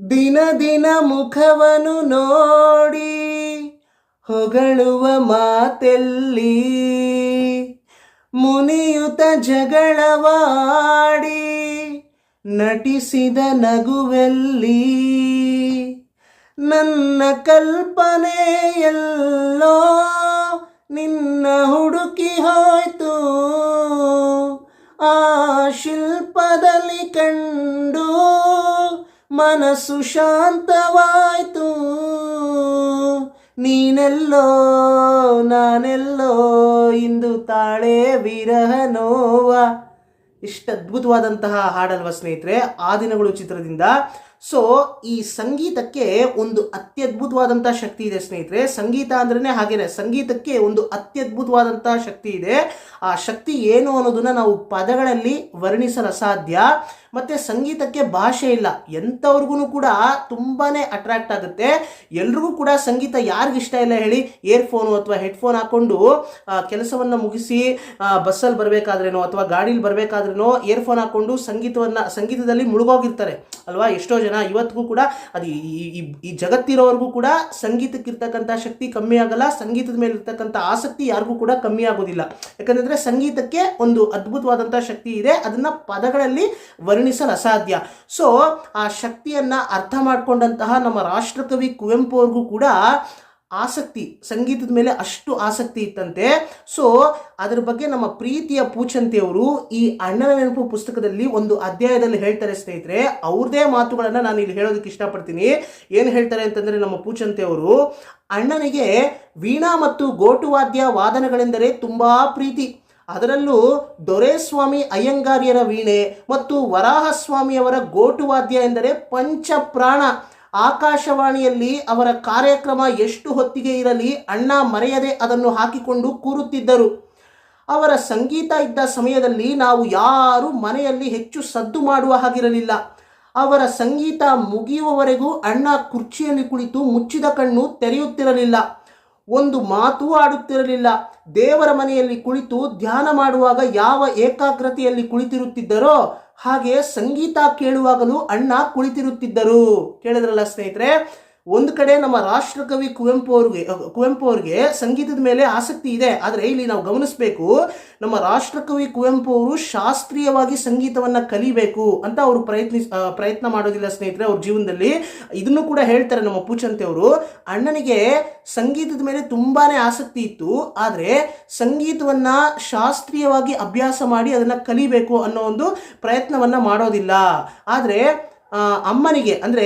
ದಿನ ದಿನ ಮುಖವನು ನೋಡಿ ಹೊಗಳುವ ಮಾತೆಲ್ಲಿ ಮುನಿಯುತ ಜಗಳವಾಡಿ ನಟಿಸಿದ ನಗುವೆಲ್ಲಿ ನನ್ನ ಕಲ್ಪನೆಯಲ್ಲೋ ನಿನ್ನ ಹುಡುಕಿ ಮನಸ್ಸು ಶಾಂತವಾಯ್ತು. ನೀನೆಲ್ಲೋ, ನಾನೆಲ್ಲೋ, ಇಂದು ತಾಳೆ ವಿರಹ ನೋವ. ಇಷ್ಟು ಅದ್ಭುತವಾದಂತಹ ಹಾಡಲ್ವ ಸ್ನೇಹಿತರೆ, ಆ ದಿನಗಳು ಚಿತ್ರದಿಂದ. ಸೊ ಈ ಸಂಗೀತಕ್ಕೆ ಒಂದು ಅತ್ಯದ್ಭುತವಾದಂಥ ಶಕ್ತಿ ಇದೆ ಸ್ನೇಹಿತರೆ. ಸಂಗೀತ ಅಂದ್ರೇ ಹಾಗೇನೆ, ಸಂಗೀತಕ್ಕೆ ಒಂದು ಅತ್ಯದ್ಭುತವಾದಂತಹ ಶಕ್ತಿ ಇದೆ. ಆ ಶಕ್ತಿ ಏನು ಅನ್ನೋದನ್ನ ನಾವು ಪದಗಳಲ್ಲಿ ವರ್ಣಿಸಲು ಅಸಾಧ್ಯ ಮತ್ತೆ ಸಂಗೀತಕ್ಕೆ ಭಾಷೆ ಇಲ್ಲ. ಎಂಥವ್ರಿಗೂ ಕೂಡ ತುಂಬಾ ಅಟ್ರಾಕ್ಟ್ ಆಗುತ್ತೆ. ಎಲ್ರಿಗೂ ಕೂಡ ಸಂಗೀತ ಯಾರಿಗಿಷ್ಟ ಇಲ್ಲ ಹೇಳಿ ಏರ್ಫೋನು ಅಥವಾ ಹೆಡ್ಫೋನ್ ಹಾಕ್ಕೊಂಡು ಕೆಲಸವನ್ನು ಮುಗಿಸಿ ಬಸ್ಸಲ್ಲಿ ಬರಬೇಕಾದ್ರೇನೋ ಅಥವಾ ಗಾಡೀಲಿ ಬರಬೇಕಾದ್ರೇನೋ ಇಯರ್ಫೋನ್ ಹಾಕ್ಕೊಂಡು ಸಂಗೀತವನ್ನು, ಸಂಗೀತದಲ್ಲಿ ಮುಳುಗೋಗಿರ್ತಾರೆ. ಅಲ್ವಾ? ಎಷ್ಟೋ ಜನ ಇವತ್ತಿಗೂ ಕೂಡ ಅದು ಈ- ಜಗತ್ತಿರೋವರೆಗೂ ಕೂಡ ಸಂಗೀತಕ್ಕಿರ್ತಕ್ಕಂಥ ಶಕ್ತಿ ಕಮ್ಮಿ ಆಗಲ್ಲ, ಸಂಗೀತದ ಮೇಲೆ ಇರ್ತಕ್ಕಂಥ ಆಸಕ್ತಿ ಯಾರಿಗೂ ಕೂಡ ಕಮ್ಮಿ ಆಗೋದಿಲ್ಲ. ಯಾಕಂದರೆ ಸಂಗೀತಕ್ಕೆ ಒಂದು ಅದ್ಭುತವಾದಂಥ ಶಕ್ತಿ ಇದೆ. ಅದನ್ನು ಪದಗಳಲ್ಲಿ ವರ್ಣಿಸಲು ಅಸಾಧ್ಯ ಸೊ ಆ ಶಕ್ತಿಯನ್ನು ಅರ್ಥ ಮಾಡಿಕೊಂಡಂತಹ ನಮ್ಮ ರಾಷ್ಟ್ರಕವಿ ಕುವೆಂಪು ಅವ್ರಿಗೂ ಕೂಡ ಆಸಕ್ತಿ, ಸಂಗೀತದ ಮೇಲೆ ಅಷ್ಟು ಆಸಕ್ತಿ ಇತ್ತಂತೆ. ಸೊ ಅದರ ಬಗ್ಗೆ ನಮ್ಮ ಪ್ರೀತಿಯ ಪೂಚಂತಿಯವರು ಈ ಅಣ್ಣನ ನೆನಪು ಪುಸ್ತಕದಲ್ಲಿ ಒಂದು ಅಧ್ಯಾಯದಲ್ಲಿ ಹೇಳ್ತಾರೆ ಸ್ನೇಹಿತರೆ. ಅವ್ರದೇ ಮಾತುಗಳನ್ನು ನಾನು ಇಲ್ಲಿ ಹೇಳೋದಕ್ಕೆ ಇಷ್ಟಪಡ್ತೀನಿ. ಏನು ಹೇಳ್ತಾರೆ ಅಂತಂದರೆ ನಮ್ಮ ಪೂಚಂತಿಯವರು ಅಣ್ಣನಿಗೆ ವೀಣಾ ಮತ್ತು ಗೋಟುವಾದ್ಯ ವಾದನಗಳೆಂದರೆ ತುಂಬ ಪ್ರೀತಿ. ಅದರಲ್ಲೂ ದೊರೆಸ್ವಾಮಿ ಅಯ್ಯಂಗಾರ್ಯರ ವೀಣೆ ಮತ್ತು ವರಾಹಸ್ವಾಮಿಯವರ ಗೋಟುವಾದ್ಯ ಎಂದರೆ ಪಂಚಪ್ರಾಣ. ಆಕಾಶವಾಣಿಯಲ್ಲಿ ಅವರ ಕಾರ್ಯಕ್ರಮ ಎಷ್ಟು ಹೊತ್ತಿಗೆ ಇರಲಿ ಅಣ್ಣ ಮರೆಯದೆ ಅದನ್ನು ಹಾಕಿಕೊಂಡು ಕೂರುತ್ತಿದ್ದರು. ಅವರ ಸಂಗೀತ ಇದ್ದ ಸಮಯದಲ್ಲಿ ನಾವು ಯಾರು ಮನೆಯಲ್ಲಿ ಹೆಚ್ಚು ಸದ್ದು ಮಾಡುವ ಹಾಗಿರಲಿಲ್ಲ. ಅವರ ಸಂಗೀತ ಮುಗಿಯುವವರೆಗೂ ಅಣ್ಣ ಕುರ್ಚಿಯಲ್ಲಿ ಕುಳಿತು ಮುಚ್ಚಿದ ಕಣ್ಣು ತೆರೆಯುತ್ತಿರಲಿಲ್ಲ. ಒಂದು ಮಾತು ಆಡುತ್ತಿರಲಿಲ್ಲ. ದೇವರ ಮನೆಯಲ್ಲಿ ಕುಳಿತು ಧ್ಯಾನ ಮಾಡುವಾಗ ಯಾವ ಏಕಾಗ್ರತೆಯಲ್ಲಿ ಕುಳಿತಿರುತ್ತಿದ್ದರೋ ಹಾಗೆ ಸಂಗೀತ ಕೇಳುವಾಗಲೂ ಅಣ್ಣ ಕುಳಿತಿರುತ್ತಿದ್ದರು. ಕೇಳಿದ್ರಲ್ಲ ಸ್ನೇಹಿತರೆ ಒಂದು ಕಡೆ ನಮ್ಮ ರಾಷ್ಟ್ರಕವಿ ಕುವೆಂಪು ಅವ್ರಿಗೆ ಕುವೆಂಪು ಅವ್ರಿಗೆ ಸಂಗೀತದ ಮೇಲೆ ಆಸಕ್ತಿ ಇದೆ. ಆದರೆ ಇಲ್ಲಿ ನಾವು ಗಮನಿಸಬೇಕು, ನಮ್ಮ ರಾಷ್ಟ್ರಕವಿ ಕುವೆಂಪು ಅವರು ಶಾಸ್ತ್ರೀಯವಾಗಿ ಸಂಗೀತವನ್ನು ಕಲಿಬೇಕು ಅಂತ ಅವರು ಪ್ರಯತ್ನ ಪ್ರಯತ್ನ ಮಾಡೋದಿಲ್ಲ ಸ್ನೇಹಿತರೆ ಅವ್ರ ಜೀವನದಲ್ಲಿ. ಇದನ್ನು ಕೂಡ ಹೇಳ್ತಾರೆ ನಮ್ಮ ಪೂಚಂತೆ ಅವರು. ಅಣ್ಣನಿಗೆ ಸಂಗೀತದ ಮೇಲೆ ತುಂಬಾ ಆಸಕ್ತಿ ಇತ್ತು. ಆದರೆ ಸಂಗೀತವನ್ನು ಶಾಸ್ತ್ರೀಯವಾಗಿ ಅಭ್ಯಾಸ ಮಾಡಿ ಅದನ್ನು ಕಲಿಬೇಕು ಅನ್ನೋ ಒಂದು ಪ್ರಯತ್ನವನ್ನು ಮಾಡೋದಿಲ್ಲ. ಆದರೆ ಅಮ್ಮನಿಗೆ, ಅಂದ್ರೆ